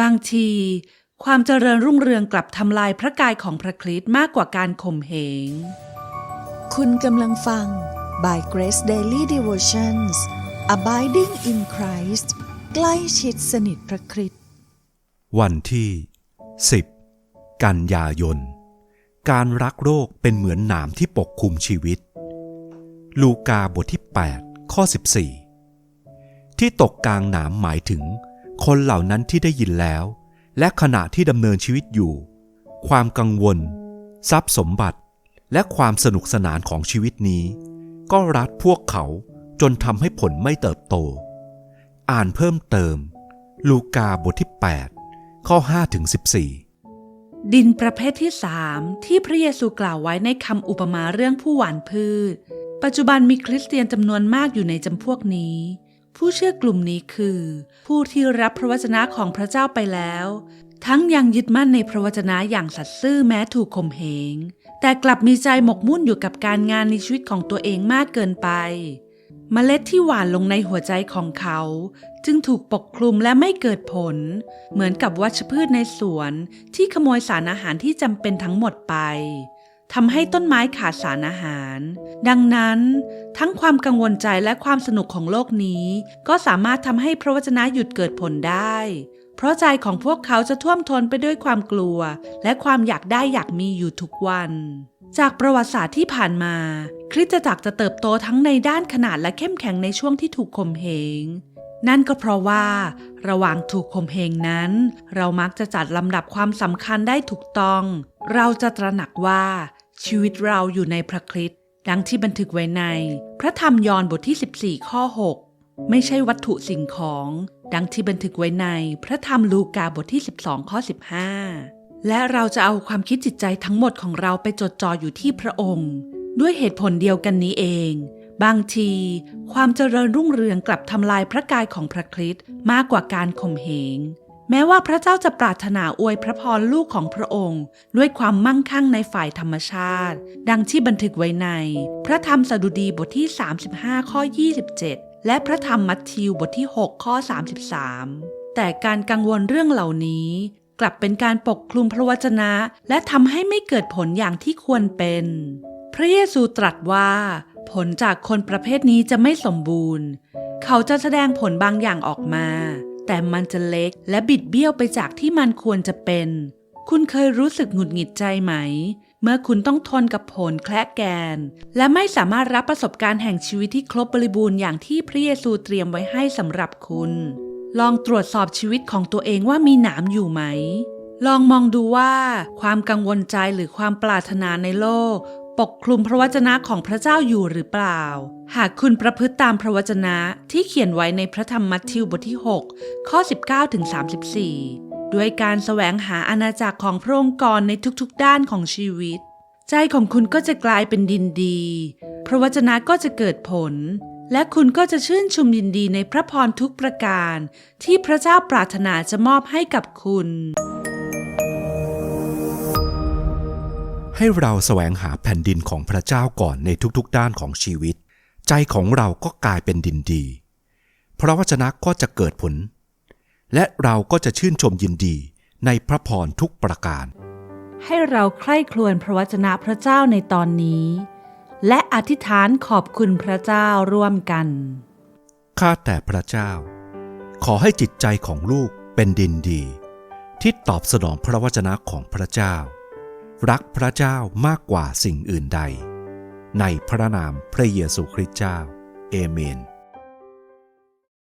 บางที ความเจริญรุ่งเรืองกลับทำลายพระกายของพระคริสต์มากกว่าการข่มเหง คุณกำลังฟัง by Grace Daily Devotions Abiding in Christ ใกล้ชิดสนิทพระคริสต์วันที่ 10 กันยายน การรักโรคเป็นเหมือนหนามที่ปกคลุมชีวิต ลูกาบทที่ 8 ข้อ 14 ที่ตกกลางหนามหมายถึง คนเหล่านั้นที่ได้ยินแล้ว และขณะที่ดำเนินชีวิตอยู่ ความกังวล ทรัพย์สมบัติ และความสนุกสนานของชีวิตนี้ ก็รัดพวกเขาจนทำให้ผลไม่เติบโต อ่านเพิ่มเติม ลูกาบทที่ 8 ข้อ5ถึง14 ดินประเภทที่สามที่พระเยซูกล่าวไว้ในคำอุปมาเรื่องผู้หว่านพืช ปัจจุบันมีคริสเตียนจำนวนมากอยู่ในจำพวกนี้ ผู้เชื่อกลุ่มนี้คือ ผู้ที่รับพระวจนะของพระเจ้าไปแล้ว ทั้งยังยึดมั่นในพระวจนะอย่างสัตย์ซื่อแม้ถูกข่มเหง แต่กลับมีใจหมกมุ่นอยู่กับการงานในชีวิตของตัวเองมากเกินไปเมล็ดที่หวานลงในหัวใจของเขา จึงถูกปกคลุมและไม่เกิดผล เหมือนกับวัชพืชในสวนที่ขโมยสารอาหารที่จำเป็นทั้งหมดไป ทำให้ต้นไม้ขาดสารอาหาร ดังนั้นทั้งความกังวลใจและความสนุกของโลกนี้ ก็สามารถทำให้พระวจนะหยุดเกิดผลได้ เพราะใจของพวกเขาจะท่วมท้นไปด้วยความกลัว และความอยากได้อยากมีอยู่ทุกวัน จากประวัติศาสตร์ที่ผ่านมา คริสตจักรจะเติบโตทั้งในด้านขนาดและเข้มแข็งในช่วงที่ถูกข่มเหงนั่นก็เพราะว่า ระหว่างถูกข่มเหงนั้น เรามักจะจัดลำดับความสำคัญได้ถูกต้อง เราจะตระหนักว่า ชีวิตเราอยู่ในพระคริสต์ดังที่บันทึกไว้ใน พระธรรมยอห์นบทที่ 14 ข้อ 6 ไม่ใช่วัตถุสิ่งของ ดังที่บันทึกไว้ใน พระธรรมลูกาบทที่ 12 ข้อ 15 และเราจะเอาความคิดจิตใจทั้งหมดของเราไปจดจ่ออยู่ที่พระองค์ ด้วยเหตุผลเดียวกันนี้เอง บางที ความเจริญรุ่งเรืองกลับทำลายพระกายของพระคริสต์มากกว่าการข่มเหง แม้ว่าพระเจ้าจะปรารถนาอวยพระพรลูกของพระองค์ ด้วยความมั่งคั่งในฝ่ายธรรมชาติ ดังที่บันทึกไว้ใน พระธรรมสดุดีบทที่ 35 ข้อ 27 และพระธรรมมัทธิวบทที่ 6 ข้อ 33 แต่การกังวลเรื่องเหล่านี้ กลับเป็นการปกคลุมพระวจนะ และทำให้ไม่เกิดผลอย่างที่ควรเป็น พระเยซูตรัสว่า ผลจากคนประเภทนี้จะไม่สมบูรณ์ เขาจะแสดงผลบางอย่างออกมา แต่มันจะเล็กและบิดเบี้ยวไปจากที่มันควรจะเป็น คุณเคยรู้สึกหงุดหงิดใจไหม เมื่อคุณต้องทนกับผลแคละแกน และไม่สามารถรับประสบการณ์แห่งชีวิตที่ครบบริบูรณ์อย่างที่พระเยซูเตรียมไว้ให้สำหรับคุณ ลองตรวจสอบชีวิตของตัวเองว่ามีหนามอยู่ไหมลองมองดูว่าความกังวลใจหรือความปรารถนาในโลก ปกคลุมพระวจนะของพระเจ้าอยู่หรือเปล่า หากคุณประพฤติตามพระวจนะที่เขียนไว้ในพระธรรมมัทธิวบทที่ 6 ข้อ 19ถึง34 ด้วยการแสวงหาอาณาจักรของพระองค์ก่อนในทุกๆ ด้านของชีวิต ใจของคุณก็จะกลายเป็นดินดี พระวจนะก็จะเกิดผล และคุณก็จะชื่นชมยินดีในพระพรทุกประการ ที่พระเจ้าปรารถนาจะมอบให้กับคุณ ให้เราแสวงหาแผ่นดินของพระเจ้าก่อนในทุกๆด้านของชีวิต ใจของเราก็กลายเป็นดินดีพระวจนะก็จะเกิดผล และเราก็จะชื่นชมยินดีในพระพรทุกประการ ให้เราใคร่ครวญพระวจนะพระเจ้าในตอนนี้ และอธิษฐานขอบคุณพระเจ้าร่วมกัน ข้าแต่พระเจ้า ขอให้จิตใจของลูกเป็นดินดี ที่ตอบสนองพระวจนะของพระเจ้า รักพระเจ้ามากกว่าสิ่งอื่นใด ในพระนามพระเยซูคริสต์เจ้า เอเมน